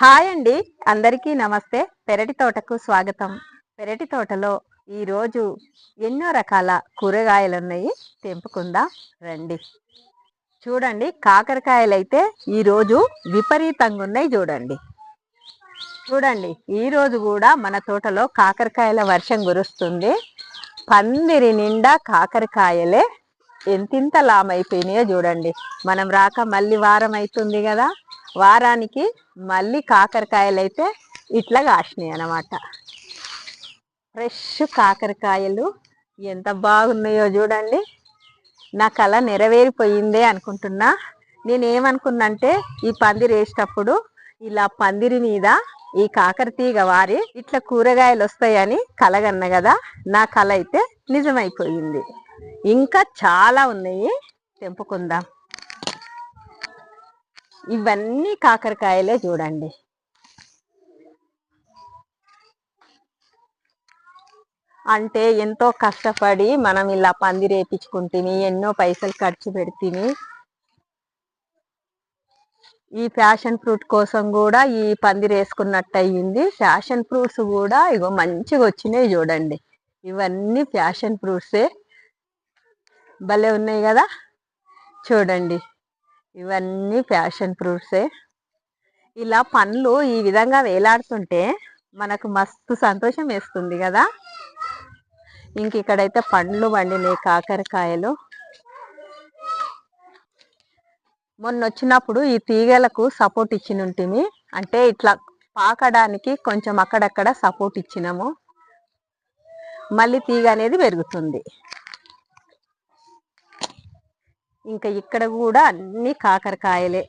Hi అండి. అందరికీ నమస్తే. పెరటి తోటకు స్వాగతం. పెరటి తోటలో ఈరోజు ఎన్నో రకాల కూరగాయలు ఉన్నాయి తెంపుకుందాం రండి. చూడండి కాకరకాయలు అయితే ఈరోజు విపరీతంగా ఉన్నాయి చూడండి. చూడండి ఈరోజు కూడా మన తోటలో కాకరకాయల వర్షం కురుస్తుంది. పందిరి నిండా కాకరకాయలే. ఎంతింత లామైపోయినాయో చూడండి. మనం రాక మళ్ళీ వారం అవుతుంది కదా. వారానికి మళ్ళీ కాకరకాయలు అయితే ఇట్లా కాసినాయి అన్నమాట. ఫ్రెష్ కాకరకాయలు ఎంత బాగున్నాయో చూడండి. నా కళ నెరవేరిపోయిందే అనుకుంటున్నా. నేనేమనుకున్నా అంటే ఈ పందిరి వేసేటప్పుడు ఇలా పందిరి మీద ఈ కాకర తీగ వారి ఇట్లా కూరగాయలు వస్తాయని కలగన్న కదా నా కళ అయితే నిజమైపోయింది. ఇంకా చాలా ఉన్నాయి. తెంపుకుందాం. ఇవన్నీ కాకరకాయలే చూడండి. అంటే ఎంతో కష్టపడి మనం ఇలా పందిరేపించుకుంటుంది ఎన్నో పైసలు ఖర్చు పెడుతుంది ఈ ఫ్యాషన్ ఫ్రూట్ కోసం కూడా ఈ పందిరి వేసుకున్నట్టు అయ్యింది ఫ్యాషన్ ఫ్రూట్స్ కూడా ఇగో మంచిగా వచ్చినాయి చూడండి. ఇవన్నీ ఫ్యాషన్ ఫ్రూట్సే. భలే ఉన్నాయి కదా? చూడండి. ఇవన్నీ ఫ్యాషన్ ఫ్రూట్సే. ఇలా పండ్లు ఈ విధంగా వేలాడుతుంటే మనకు మస్తు సంతోషం వేస్తుంది కదా. ఇంక ఇక్కడైతే పండ్లు పండినాయి కాకరకాయలు. మొన్న వచ్చినప్పుడు ఈ తీగలకు సపోర్ట్ ఇచ్చినుంటిమి. అంటే ఇట్లా పాకడానికి కొంచెం అక్కడక్కడ సపోర్ట్ ఇచ్చినాము. మళ్ళీ తీగ అనేది పెరుగుతుంది. ఇంకా ఇక్కడ కూడా అన్ని కాకరకాయలే.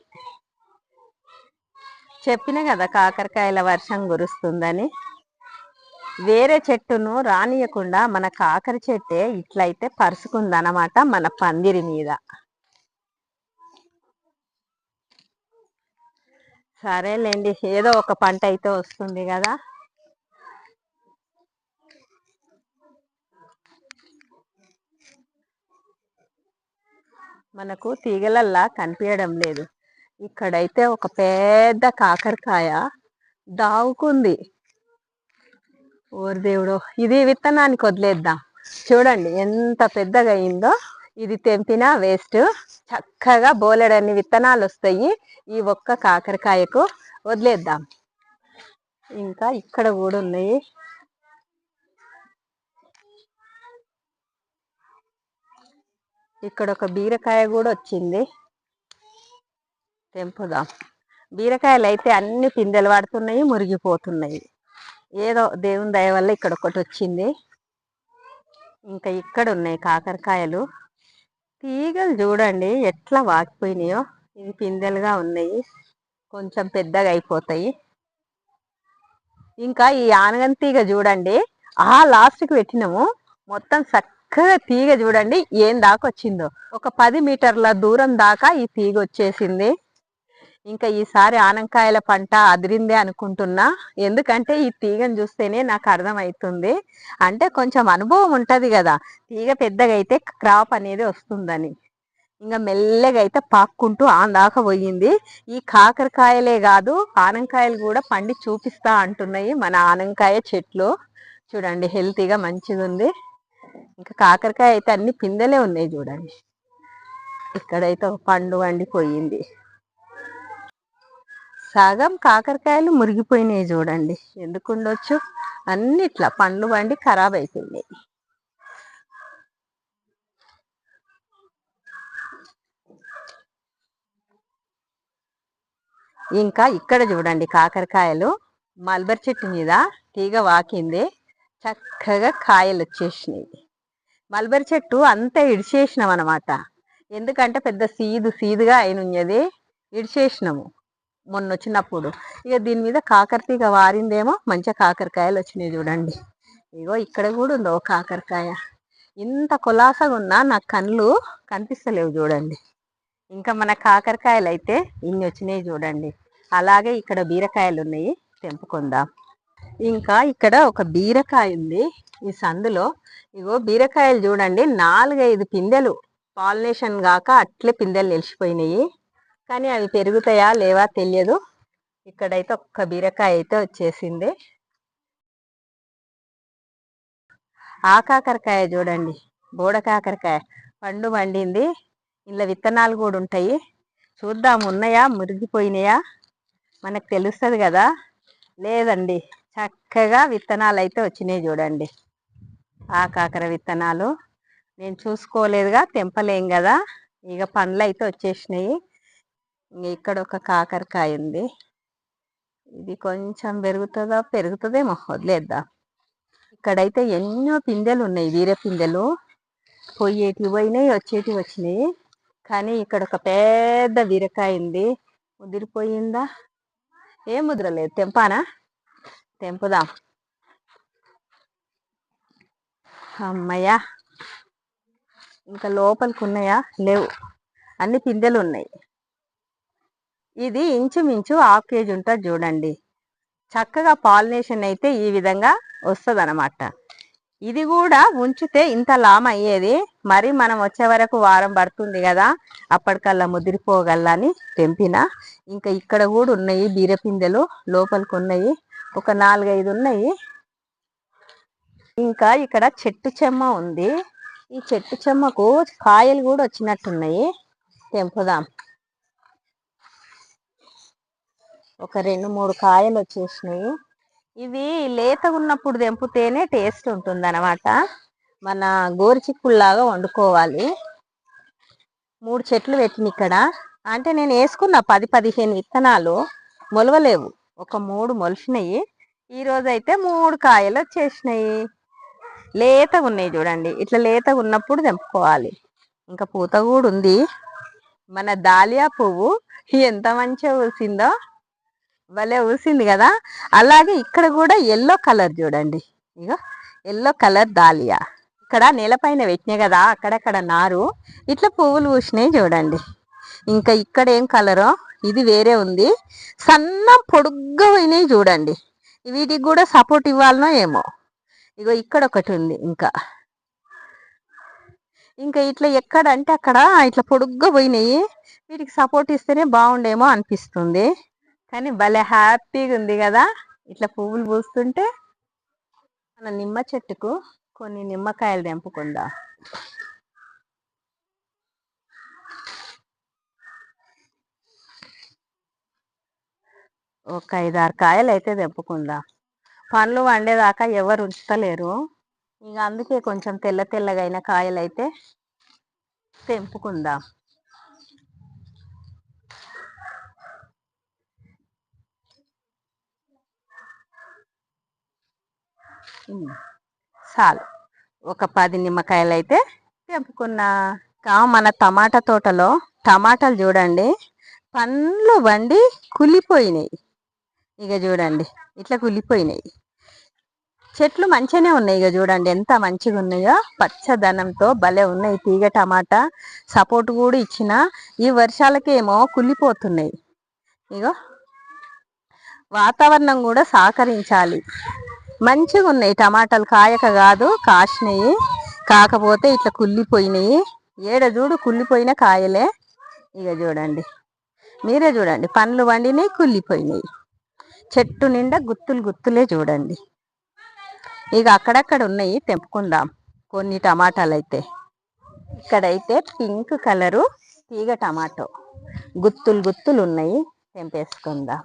చెప్పిన కదా కాకరకాయల వర్షం కురుస్తుందని. వేరే చెట్టును రానియకుండా మన కాకర చెట్టే ఇట్లయితే పరుచుకుందనమాట మన పందిరి మీద. సరేలేండి ఏదో ఒక పంట అయితే వస్తుంది కదా. మనకు తీగలల్లా కనిపించడం లేదు. ఇక్కడైతే ఒక పెద్ద కాకరకాయ దావుకుంది. ఓరి దేవుడు ఇది విత్తనానికి వదిలేద్దాం. చూడండి ఎంత పెద్దగా అయిందో. ఇది తెంపినా వేస్ట్. చక్కగా బోలెడన్ని విత్తనాలు వస్తాయి. ఈ ఒక్క కాకరకాయకు వదిలేద్దాం. ఇంకా ఇక్కడ కూడా ఉన్నాయి. ఇక్కడ ఒక బీరకాయ కూడా వచ్చింది. తెంపుదాం. బీరకాయలు అయితే అన్ని పిందెలు పడుతున్నాయి మురిగిపోతున్నాయి. ఏదో దేవుని దయ వల్ల ఇక్కడ ఒకటి వచ్చింది. ఇంకా ఇక్కడ ఉన్నాయి కాకరకాయలు. తీగలు చూడండి ఎట్లా వాకిపోయినాయో. ఇవి పిందెలుగా ఉన్నాయి. కొంచెం పెద్దగా అయిపోతాయి. ఇంకా ఈ ఆనగం తీగ చూడండి. ఆ లాస్ట్కి పెట్టినాము. మొత్తం చక్కగా తీగ చూడండి ఏం దాకా వచ్చిందో ఒక పది మీటర్ల దూరం దాకా ఈ తీగ వచ్చేసింది. ఇంకా ఈసారి ఆనంకాయల పంట అదిరిందే అనుకుంటున్నా. ఎందుకంటే ఈ తీగను చూస్తేనే నాకు అర్థమవుతుంది. అంటే కొంచెం అనుభవం ఉంటుంది కదా. తీగ పెద్దగా అయితే క్రాప్ అనేది వస్తుందని. ఇంకా మెల్లగా అయితే పాక్కుంటూ ఆ దాకా పోయింది. ఈ కాకరకాయలే కాదు ఆనంకాయలు కూడా పండి చూపిస్తా అంటున్నాయి మన ఆనంకాయ చెట్లు. చూడండి హెల్తీగా మంచిగా ఉంది ఇంకా కాకరకాయ అయితే అన్ని పిందెలే ఉన్నాయి చూడండి. ఇక్కడైతే ఒక పండు వండిపోయింది. సగం కాకరకాయలు మురిగిపోయినాయి చూడండి. ఎందుకు ఉండొచ్చు? అన్నిట్లా పండ్లు వండి ఖరాబ్ అయిపోయినాయి. ఇంకా ఇక్కడ చూడండి కాకరకాయలు. మల్బర్ చెట్టు మీద తీగ వాకింది. చక్కగా కాయలు వచ్చేసినాయి మల్బరీ చెట్టు అంతా ఇడిచేసినాం అనమాట ఎందుకంటే పెద్ద సీదు సీదుగా అయినున్నది ఇడిచేసినాము మొన్న వచ్చినప్పుడు. ఇక దీని మీద కాకర తీగ వారిందేమో మంచిగా కాకరకాయలు వచ్చినాయి చూడండి. ఇగో ఇక్కడ కూడా ఉందో కాకరకాయ. ఇంత కులాసగా ఉన్నా నా కళ్ళు కనిపిస్తలేవు చూడండి. ఇంకా మన కాకరకాయలు అయితే ఇన్ని వచ్చినాయి చూడండి. అలాగే ఇక్కడ బీరకాయలు ఉన్నాయి తెంపుకుందాం. ఇంకా ఇక్కడ ఒక బీరకాయ ఉంది. ఈ సందులో ఇగో బీరకాయలు చూడండి. నాలుగైదు పిందెలు. పాలినేషన్ గాక అట్లే పిందెలు నిలిచిపోయినాయి. కానీ అవి పెరుగుతాయా లేవా తెలియదు. ఇక్కడైతే ఒక్క బీరకాయ అయితే వచ్చేసింది. ఆ కాకరకాయ చూడండి. బోడ కాకరకాయ. పండు వండింది ఇందులో విత్తనాలు కూడా ఉంటాయి. చూద్దాం. ఉన్నాయా? మురిగిపోయినాయా? మనకు తెలుస్తుంది కదా. లేదండి. చక్కగా విత్తనాలు అయితే వచ్చినాయి చూడండి. ఆ కాకర విత్తనాలు. నేను చూసుకోలేదుగా తెంపలేం కదా ఇక పండ్లు అయితే వచ్చేసినాయి ఇక్కడ ఒక కాకరకాయ ఉంది. ఇది కొంచెం పెరుగుతుందా పెరుగుతుందేమో వదిలేద్దాం. ఇక్కడైతే ఎన్నో పిందెలు ఉన్నాయి వీర పిందెలు. పోయేటివి పోయినాయి వచ్చేటివి వచ్చినాయి. కానీ ఇక్కడ ఒక పెద్ద వీరకాయ ఉంది. ముదిరిపోయిందా? ఏం ముద్రలేదు. తెంపానా? తెంపుదాం అమ్మయ్యా ఇంకా లోపలికి ఉన్నాయా లేవు. అన్ని పిందెలు ఉన్నాయి. ఇది ఇంచుమించు హాఫ్ కేజీ ఉంటుంది చూడండి. చక్కగా పాలినేషన్ అయితే ఈ విధంగా వస్తుంది ఇది కూడా ఉంచితే ఇంత లామ్ అయ్యేది. మరి మనం వచ్చే వరకు వారం పడుతుంది కదా. అప్పటికల్లా ముదిరిపోగలని తెంపిన. ఇంకా ఇక్కడ కూడా ఉన్నాయి బీరపిందెలు. లోపలికి ఉన్నాయి ఒక నాలుగైదు ఉన్నాయి. ఇంకా ఇక్కడ చెట్టు చెమ్మ ఉంది. ఈ చెట్టు చెమ్మకు కాయలు కూడా వచ్చినట్టున్నాయి. తెంపుదాం. ఒక రెండు మూడు కాయలు వచ్చేసినాయి. ఇవి లేత ఉన్నప్పుడు తెంపుతేనే టేస్ట్ ఉంటుంది అనమాట మన గోరుచిక్కుల్లాగా వండుకోవాలి. మూడు చెట్లు పెట్టిన ఇక్కడ అంటే నేను వేసుకున్న పది పదిహేను విత్తనాలు మొలవలేవు. ఒక మూడు మొలిచినాయి. ఈరోజు అయితే మూడు కాయలు వచ్చేసినాయి. లేతగా ఉన్నాయి చూడండి. ఇట్లా లేతగా ఉన్నప్పుడు తెంపుకోవాలి. ఇంకా పూత కూడా ఉంది మన దాలియా పువ్వు ఎంత మంచిగా పూసిందో భలే ఊసింది కదా అలాగే ఇక్కడ కూడా ఎల్లో కలర్ చూడండి. ఇగో ఎల్లో కలర్ దాలియా. ఇక్కడ నేలపైన పెట్టినాయి కదా అక్కడక్కడ నారు. ఇట్లా పువ్వులు పూసినాయి చూడండి. ఇంకా ఇక్కడ ఏం కలరో ఇది వేరే ఉంది. సన్న పొడుగ్గా పోయినాయి చూడండి. వీటికి కూడా సపోర్ట్ ఇవ్వాలనో ఏమో. ఇగో ఇక్కడ ఒకటి ఉంది ఇంకా. ఇంకా ఇట్లా ఎక్కడ అంటే అక్కడ ఇట్లా పొడుగ్గా పోయినాయి వీటికి సపోర్ట్ ఇస్తేనే బాగుండేమో అనిపిస్తుంది. కానీ భలే హ్యాపీగా ఉంది కదా. ఇట్లా పువ్వులు పూస్తుంటే. మన నిమ్మ చెట్టుకు కొన్ని నిమ్మకాయలు తెంపుకుందా. ఒక ఐదారు కాయలు అయితే తెంపుకుందా. పండ్లు వండేదాకా ఎవరు ఉంచుతలేరు ఇక అందుకే కొంచెం తెల్ల తెల్లగైన కాయలు అయితే తెంపుకుందాం చాలు. ఒక పది నిమ్మకాయలు అయితే తెంపుకున్నా. కా మన టమాటా తోటలో టమాటాలు చూడండి. పండ్లు వండి కులిపోయినాయి ఇక చూడండి ఇట్లా కులిపోయినాయి చెట్లు మంచిగానే ఉన్నాయి ఇక చూడండి ఎంత మంచిగా ఉన్నాయో. పచ్చదనంతో భలే ఉన్నాయి. తీగ టమాటా సపోర్ట్ కూడా ఇచ్చిన ఈ వర్షాలకేమో కులిపోతున్నాయి ఇగో వాతావరణం కూడా సహకరించాలి. మంచిగా ఉన్నాయి. టమాటాలు కాయక కాదు కాసినాయి. కాకపోతే ఇట్లా కుళ్ళిపోయినాయి. ఏడ చూడు కుళ్ళిపోయిన కాయలే. ఇక చూడండి మీరే చూడండి. పండ్లు వండినాయి కుళ్ళిపోయినాయి. చెట్టు నిండా గుత్తులు గుత్తులే చూడండి. ఇక అక్కడక్కడ ఉన్నాయి తెంపుకుందాం. కొన్ని టమాటాలు అయితే ఇక్కడైతే పింక్ కలరు తీగ టమాటో. గుత్తులు గుత్తులు ఉన్నాయి తెంపేసుకుందాం.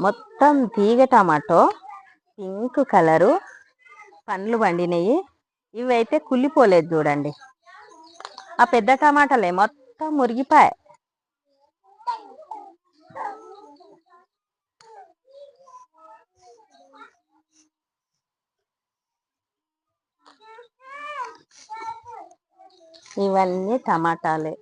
మొత్తం తీగ టమాటో పింక్ కలరు పండ్లు పండినాయి. ఇవి అయితే కుళ్ళిపోలేదు చూడండి. ఆ పెద్ద టమాటాలే మొత్తం మురిగిపాయ. ఇవన్నీ టమాటాలే.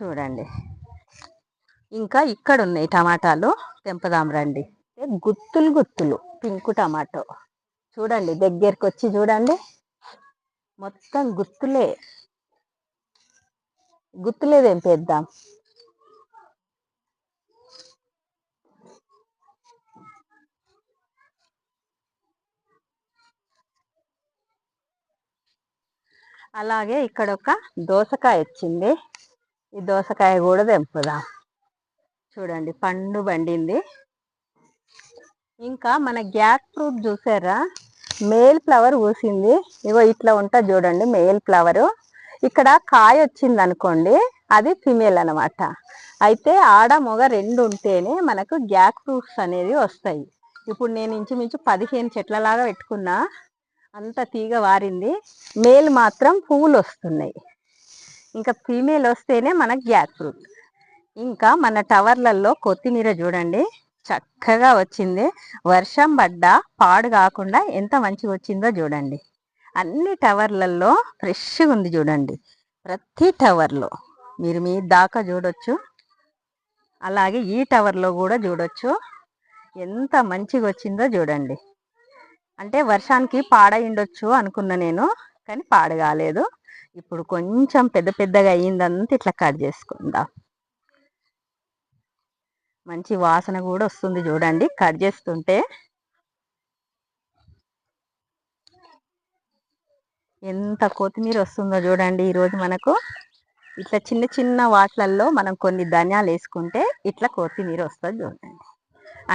చూడండి. ఇంకా ఇక్కడ ఉన్నాయి టమాటాలు. తెంపదాం రండి. గుత్తులు గుత్తులు. Pink tomato. చూడండి దగ్గరికి వచ్చి చూడండి. మొత్తం గుత్తులే. గుర్తులేదేం పెద్ద అలాగే ఇక్కడ ఒక దోసకాయ వచ్చింది. ఈ దోసకాయ కూడా తెంపుదాం. చూడండి పండు పండింది. ఇంకా మన గ్యాస్ ఫ్రూట్ చూసారా? మేల్ ఫ్లవర్ పూసింది. ఇగో ఇట్లా ఉంటుంది చూడండి మేల్ ఫ్లవరు. ఇక్కడ కాయ వచ్చింది అనుకోండి అది ఫిమేల్ అనమాట అయితే ఆడ మొగ రెండు ఉంటేనే మనకు గ్యాక్ ఫ్రూట్స్ అనేది వస్తాయి. ఇప్పుడు నేను ఇంచుమించు పదిహేను చెట్లలాగా పెట్టుకున్నా అంత తీగ వారింది మేల్ మాత్రం పువ్వులు వస్తున్నాయి. ఇంకా ఫీమేల్ వస్తేనే మనకు గ్యాక్ ఫ్రూట్. ఇంకా మన టవర్లలో కొత్తిమీర చూడండి చక్కగా వచ్చింది. వర్షం పడ్డా పాడు కాకుండా ఎంత మంచిగా వచ్చిందో చూడండి. అన్ని టవర్లలో ఫ్రెష్గా ఉంది చూడండి. ప్రతి టవర్లో మీరు మీ దాకా చూడొచ్చు. అలాగే ఈ టవర్లో కూడా చూడొచ్చు. ఎంత మంచిగా వచ్చిందో చూడండి. అంటే వర్షానికి పాడైండొచ్చు అనుకున్నా నేను కానీ పాడగాలేదు ఇప్పుడు కొంచెం పెద్ద పెద్దగా అయ్యిందంతా ఇట్లా కట్ చేసుకుందాం. మంచి వాసన కూడా వస్తుంది చూడండి. కట్ చేస్తుంటే ఎంత కొత్తిమీర వస్తుందో చూడండి ఈరోజు మనకు. ఇట్లా చిన్న చిన్న వాట్లల్లో మనం కొన్ని ధనియాలు వేసుకుంటే ఇట్లా కొత్తిమీర వస్తుంది చూడండి.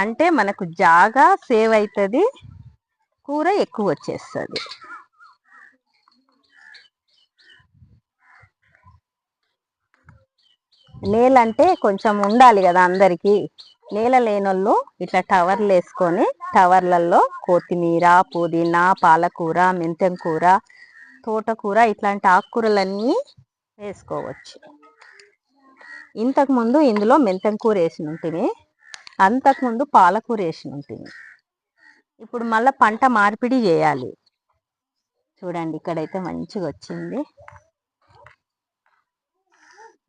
అంటే మనకు జాగా సేవ్ అవుతుంది కూర ఎక్కువ వచ్చేస్తుంది. నేల అంటే కొంచెం ఉండాలి కదా అందరికీ. నేల లేనోళ్ళు ఇట్లా టవర్లు వేసుకొని టవర్లలో కొత్తిమీర పుదీనా పాలకూర మెంతెం కూర తోటకూర ఇట్లాంటి ఆకుకూరలన్నీ వేసుకోవచ్చు. ఇంతకుముందు ఇందులో మెంతెం కూర వేసి ఉంటుంది అంతకుముందు పాలకూర వేసి ఉంటుంది ఇప్పుడు మళ్ళీ పంట మార్పిడి చేయాలి. చూడండి ఇక్కడైతే మంచిగా వచ్చింది.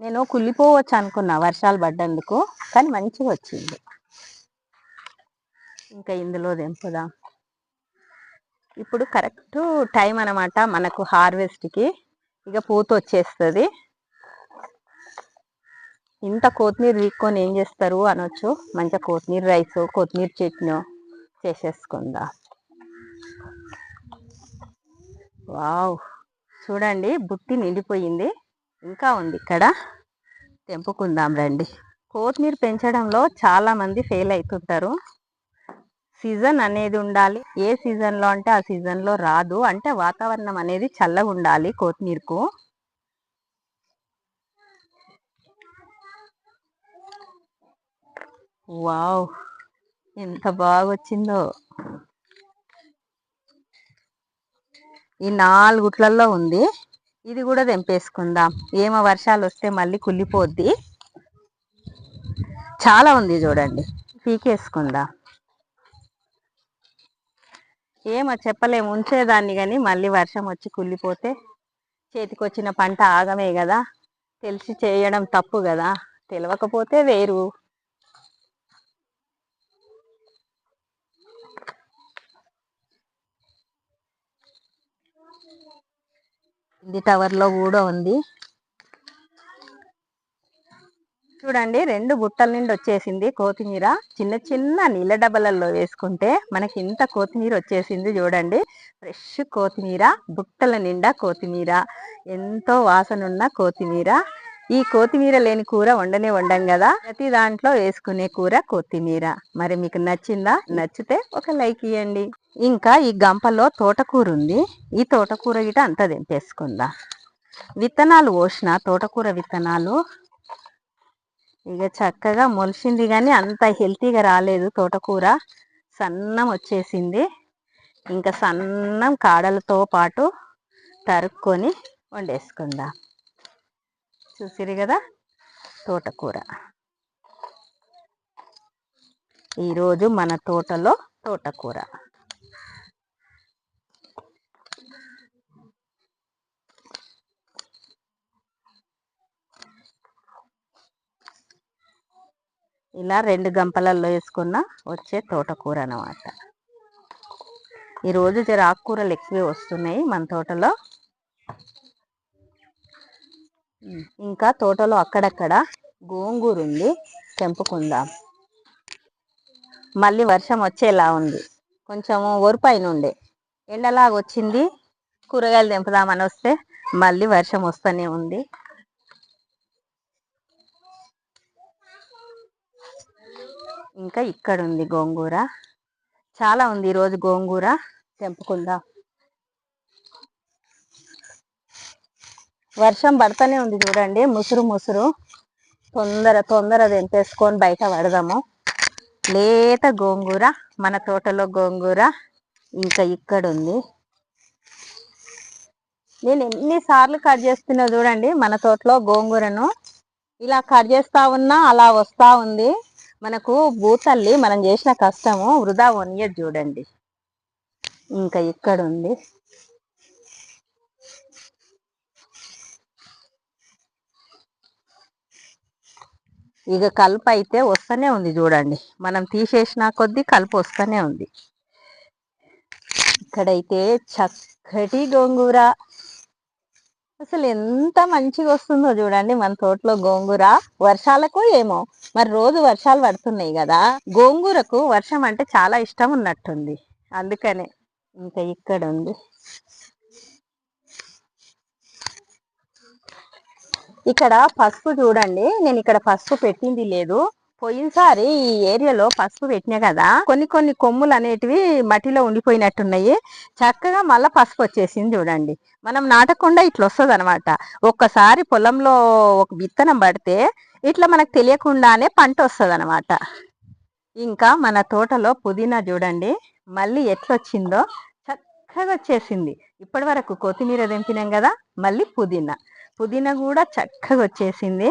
నేను కుళ్ళిపోవచ్చు అనుకున్నా వర్షాలు పడ్డందుకు కానీ మంచిగా వచ్చింది. ఇంకా ఇందులో దింపుదాం ఇప్పుడు కరెక్ట్ టైం అనమాట మనకు హార్వెస్ట్కి. ఇక పూత వచ్చేస్తుంది. ఇంత కొత్తిమీర వీక్కొని ఏం చేస్తారు అనొచ్చు. మంచిగా కొత్తిమీర రైస్ కొత్తిమీర చట్నీ చేసేసుకుందా. వావ్! చూడండి బుట్టి నిండిపోయింది. ఇంకా ఉంది ఇక్కడ. తెంపుకుందాం రండి. కొత్తిమీర పెంచడంలో చాలామంది ఫెయిల్ అవుతుంటారు సీజన్ అనేది ఉండాలి. ఏ సీజన్లో అంటే ఆ సీజన్లో రాదు. అంటే వాతావరణం అనేది చల్లగా ఉండాలి కొత్తిమీరకు. వావ్! ఎంత బాగా వచ్చిందో ఈ నాలుగుట్లలో ఉంది. ఇది కూడా తెంపేసుకుందాం. ఏమో వర్షాలు వస్తే మళ్ళీ కుళ్ళిపోద్ది. చాలా ఉంది చూడండి. పీకేసుకుందాం. ఏమో చెప్పలేము ఉంచేదాన్ని కానీ మళ్ళీ వర్షం వచ్చి కుళ్ళిపోతే చేతికొచ్చిన పంట ఆగమే కదా తెలిసి చేయడం తప్పు కదా తెలియకపోతే వేరు. ఇది టవర్లో కూడా ఉంది. చూడండి రెండు బుట్టల నుండి వచ్చేసింది కొత్తిమీర. చిన్న చిన్న నీళ్ళ డబ్బలలో వేసుకుంటే మనకి ఇంత కొత్తిమీర వచ్చేసింది చూడండి. ఫ్రెష్ కొత్తిమీర బుట్టల నిండా కొత్తిమీర ఎంతో వాసన ఉన్న కొత్తిమీర. ఈ కొత్తిమీర లేని కూర వండనే వండం కదా. ప్రతి దాంట్లో వేసుకునే కూర కొత్తిమీర. మరి మీకు నచ్చిందా? నచ్చితే ఒక లైక్ ఇవ్వండి ఇంకా ఈ గంపలో తోటకూర ఉంది. ఈ తోటకూర గిట అంతా దింపేసుకుందా విత్తనాలు పోసిన తోటకూర విత్తనాలు ఇక చక్కగా మొలిసింది కానీ అంత హెల్తీగా రాలేదు తోటకూర. సన్నం వచ్చేసింది. ఇంకా సన్నం కాడలతో పాటు తరుక్కొని వండేసుకుందాం. చూసిరు కదా తోటకూర. ఈరోజు మన తోటలో తోటకూర. ఇలా రెండు గంపలలో వేసుకున్న వచ్చే తోటకూర అనమాట ఈరోజు జర ఆకుకూరలు ఎక్కువే వస్తున్నాయి మన తోటలో. ఇంకా తోటలో అక్కడక్కడ గోంగూర ఉంది తెంపుకుందాం మళ్ళీ వర్షం వచ్చేలా ఉంది. కొంచెము ఒరుపైన ఉండే ఎండలాగా వచ్చింది కూరగాయలు తెంపుదామని వస్తే మళ్ళీ వర్షం వస్తూనే ఉంది. ఇంకా ఇక్కడ ఉంది గోంగూర. చాలా ఉంది ఈరోజు గోంగూర. తెంపుకుందాం. వర్షం పడుతూనే ఉంది చూడండి. ముసురు ముసురు. తొందర తొందర తెంపేసుకొని బయట పడదాము. లేత గోంగూర. మన తోటలో గోంగూర ఇంకా ఇక్కడ ఉంది నేను ఎన్నిసార్లు కట్ చేస్తున్నా చూడండి. మన తోటలో గోంగూరను. ఇలా కట్ చేస్తా ఉన్నా అలా వస్తూ ఉంది. మనకు భూతల్లి మనం చేసిన కష్టము వృధా వనియదు చూడండి. ఇంకా ఇక్కడ ఉంది ఇక కలుపు అయితే వస్తూనే ఉంది చూడండి. మనం తీసేసిన కొద్దీ కలుపు వస్తూనే ఉంది. ఇక్కడైతే చక్కటి గోంగూర. అసలు ఎంత మంచిగా వస్తుందో చూడండి మన తోటలో గోంగూర. వర్షాలకు ఏమో మరి రోజు వర్షాలు పడుతున్నాయి కదా. గోంగూరకు వర్షం అంటే చాలా ఇష్టం ఉన్నట్టుంది. అందుకనే ఇంకా ఇక్కడ ఉంది ఇక్కడ పసుపు చూడండి. నేను ఇక్కడ పసుపు పెట్టింది లేదు. పోయినసారి ఈ ఏరియాలో పసుపు పెట్టినా కదా కొన్ని కొన్ని కొమ్ములు అనేటివి మట్టిలో ఉండిపోయినట్టున్నాయి. చక్కగా మళ్ళీ పసుపు వచ్చేసింది చూడండి. మనం నాటకుండా ఇట్లా వస్తుంది అనమాట ఒక్కసారి పొలంలో ఒక విత్తనం పడితే ఇట్లా మనకు తెలియకుండానే పంట వస్తుంది అనమాట ఇంకా మన తోటలో పుదీనా చూడండి మళ్ళీ ఎట్లొచ్చిందో చక్కగా వచ్చేసింది. ఇప్పటి వరకు కొత్తిమీర తెంపినాం కదా మళ్ళీ పుదీనా. పుదీనా కూడా చక్కగా వచ్చేసింది.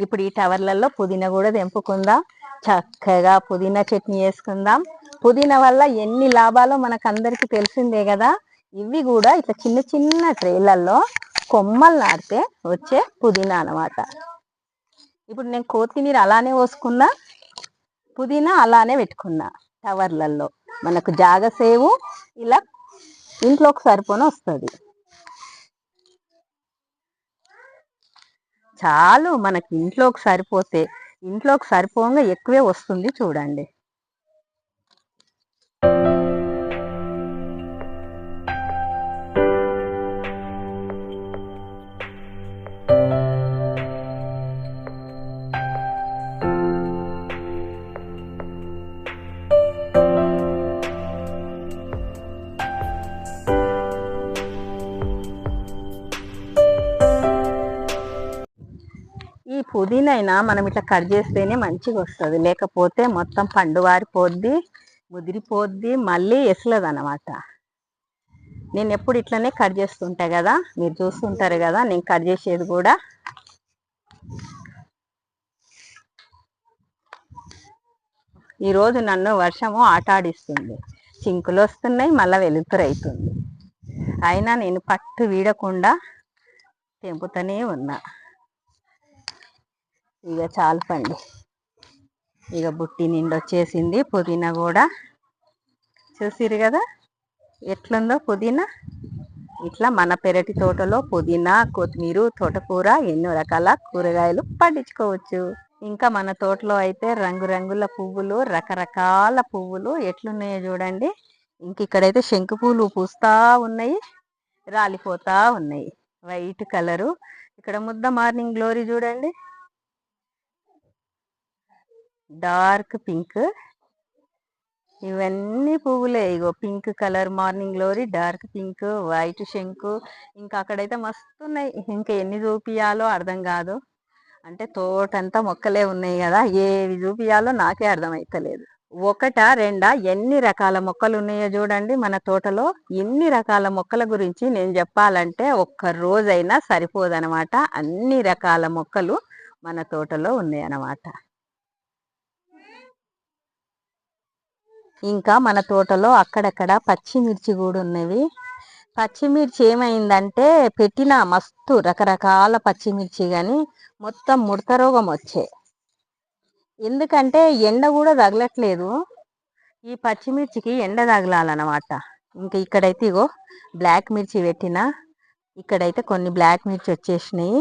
ఇప్పుడు ఈ టవర్లలో పుదీనా కూడా తెంపుకుందాం. చక్కగా పుదీనా చట్నీ వేసుకుందాం పుదీనా వల్ల ఎన్ని లాభాలో మనకు అందరికి తెలిసిందే కదా. ఇవి కూడా ఇట్లా చిన్న చిన్న ట్రేలల్లో కొమ్మలు నాటితే వచ్చే పుదీనా అనమాట ఇప్పుడు నేను కొత్తిమీర అలానే పోసుకున్నా. పుదీనా అలానే పెట్టుకున్నా టవర్లలో. మనకు జాగ సేవు ఇలా ఇంట్లోకి సరిపోని వస్తుంది. చాలు మనకి ఇంట్లోకి సరిపోతే ఇంట్లోకి సరిపోగా ఎక్కువే వస్తుంది చూడండి. పుదీనైనా మనం ఇట్లా కట్ చేస్తేనే మంచిగా వస్తుంది లేకపోతే మొత్తం పండు వారిపోద్ది ముదిరిపోద్ది మళ్ళీ ఎసలదు అనమాట నేను ఎప్పుడు ఇట్లనే కట్ చేస్తుంటా కదా మీరు చూస్తుంటారు కదా నేను కట్ చేసేది కూడా. ఈరోజు నన్ను వర్షము ఆటాడిస్తుంది. చింకులు వస్తున్నాయి మళ్ళీ వెలుతురు అవుతుంది అయినా నేను పట్టు వీడకుండా తెంపుతూనే ఉన్నా. ఇక చాలపండి. ఇక బుట్టి నిండి వచ్చేసింది. పుదీనా కూడా. చూసిరు కదా? ఎట్లుందో పుదీనా? ఇట్లా మన పెరటి తోటలో పుదీనా కొత్తిమీర తోటకూర ఎన్నో రకాల కూరగాయలు పండించుకోవచ్చు. ఇంకా మన తోటలో అయితే రంగురంగుల పువ్వులు రకరకాల పువ్వులు ఎట్లున్నాయో చూడండి. ఇంక ఇక్కడైతే శంకు పూలు పూస్తా ఉన్నాయి. రాలిపోతా ఉన్నాయి. White colour. ఇక్కడ ముద్ద మార్నింగ్ గ్లోరీ చూడండి. Dark pink. ఇవన్నీ పువ్వులే. ఇగో pink colour morning glory dark pink white శంకు. ఇంకా అక్కడైతే మస్తు ఉన్నాయి ఇంకా ఎన్ని చూపియాలో అర్థం కాదు. అంటే తోటంతా మొక్కలే ఉన్నాయి కదా. ఏవి చూపియాలో నాకే అర్థం అవుతలేదు ఒకట రెండా ఎన్ని రకాల మొక్కలు ఉన్నాయో చూడండి మన తోటలో. ఎన్ని రకాల మొక్కల గురించి నేను చెప్పాలంటే ఒక్క రోజైనా సరిపోదనమాట. అన్ని రకాల మొక్కలు మన తోటలో ఉన్నాయన్నమాట ఇంకా మన తోటలో అక్కడక్కడ పచ్చిమిర్చి కూడా ఉన్నవి. పచ్చిమిర్చి ఏమైందంటే పెట్టిన మస్తు రకరకాల పచ్చిమిర్చి కానీ మొత్తం ముడత రోగం వచ్చే. ఎందుకంటే ఎండ కూడా తగలట్లేదు. ఈ పచ్చిమిర్చికి ఎండ తగలాలన్నమాట. ఇంకా ఇక్కడైతే ఇగో బ్లాక్ మిర్చి పెట్టిన. ఇక్కడైతే కొన్ని బ్లాక్ మిర్చి వచ్చేసినాయి.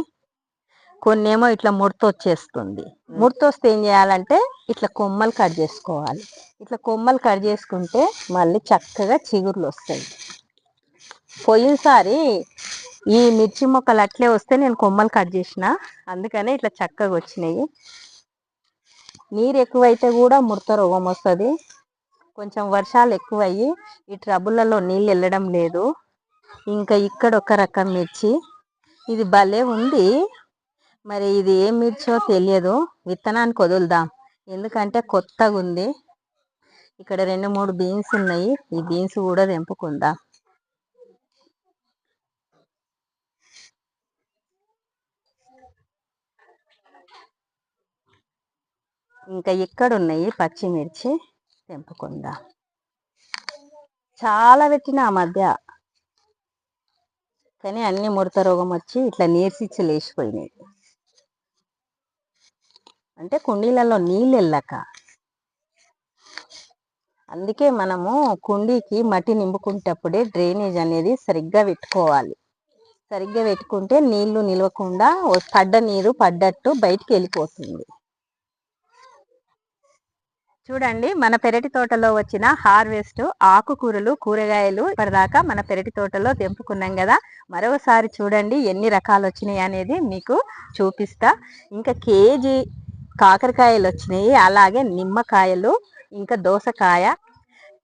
కొన్ని ఏమో ఇట్లా ముడత వచ్చేస్తుంది. ముడత వస్తే ఏం చేయాలంటే ఇట్లా కొమ్మలు కట్ చేసుకోవాలి. ఇట్లా కొమ్మలు కట్ చేసుకుంటే మళ్ళీ చక్కగా చిగుర్లు వస్తాయి. పోయినసారి ఈ మిర్చి మొక్కలు అట్లే వస్తే నేను కొమ్మలు కట్ చేసిన. అందుకనే ఇట్లా చక్కగా వచ్చినాయి. నీరు ఎక్కువైతే కూడా ముడత రోగం వస్తుంది. కొంచెం వర్షాలు ఎక్కువయ్యి ఈ ట్రబుల్లలో నీళ్ళు వెళ్ళడం లేదు. ఇంకా ఇక్కడ ఒక రకం మిర్చి. ఇది భలే ఉంది. మరి ఇది ఏం మిర్చో తెలియదు. విత్తనానికి వదులుదాం. ఎందుకంటే కొత్తగా ఉంది ఇక్కడ రెండు మూడు బీన్స్ ఉన్నాయి. ఈ బీన్స్ కూడా తెంపుకుందాం. ఇంకా ఇక్కడ ఉన్నాయి పచ్చిమిర్చి తెంపుకుందాం. చాలా పెట్టిన ఆ మధ్య. కానీ అన్ని ముడత రోగం వచ్చి ఇట్లా నీర్సిచ్చి లేచిపోయినాయి. అంటే కుండీలలో నీళ్ళు వెళ్ళక అందుకే మనము కుండీకి మట్టి నింపుకుంటప్పుడే డ్రైనేజ్ అనేది సరిగ్గా పెట్టుకోవాలి. సరిగ్గా పెట్టుకుంటే నీళ్ళు నిలవకుండా పడ్డ నీరు పడ్డట్టు బయటికి వెళ్ళిపోతుంది. చూడండి మన పెరటి తోటలో వచ్చిన హార్వెస్ట్ ఆకుకూరలు కూరగాయలు ఇప్పటిదాకా మన పెరటి తోటలో తెంపుకున్నాం కదా. మరోసారి చూడండి ఎన్ని రకాలు వచ్చినాయి అనేది మీకు చూపిస్తా. ఇంకా కేజీ కాకరకాయలు వచ్చినాయి. అలాగే నిమ్మకాయలు ఇంకా దోసకాయ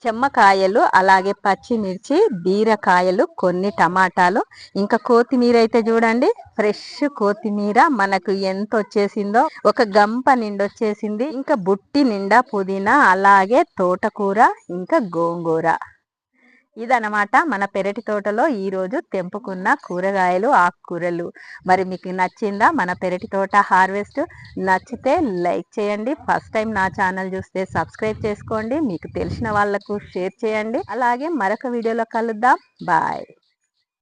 చెమ్మకాయలు అలాగే పచ్చిమిర్చి బీరకాయలు కొన్ని టమాటాలు. ఇంకా కొత్తిమీర అయితే చూడండి ఫ్రెష్ కొత్తిమీర మనకు ఎంత వచ్చేసిందో. ఒక గంప నిండొచ్చేసింది ఇంకా బుట్టి నిండా పుదీనా అలాగే తోటకూర ఇంకా గోంగూర. ఇదనమాట మన పెరటి తోటలో ఈరోజు తెంపుకున్న కూరగాయలు ఆకుకూరలు. మరి మీకు నచ్చిందా మన పెరటి తోట హార్వెస్ట్? నచ్చితే లైక్ చేయండి. ఫస్ట్ టైం నా ఛానల్ చూస్తే సబ్స్క్రైబ్ చేసుకోండి. మీకు తెలిసిన వాళ్ళకు షేర్ చేయండి. అలాగే మరొక వీడియోలో కలుద్దాం. బాయ్.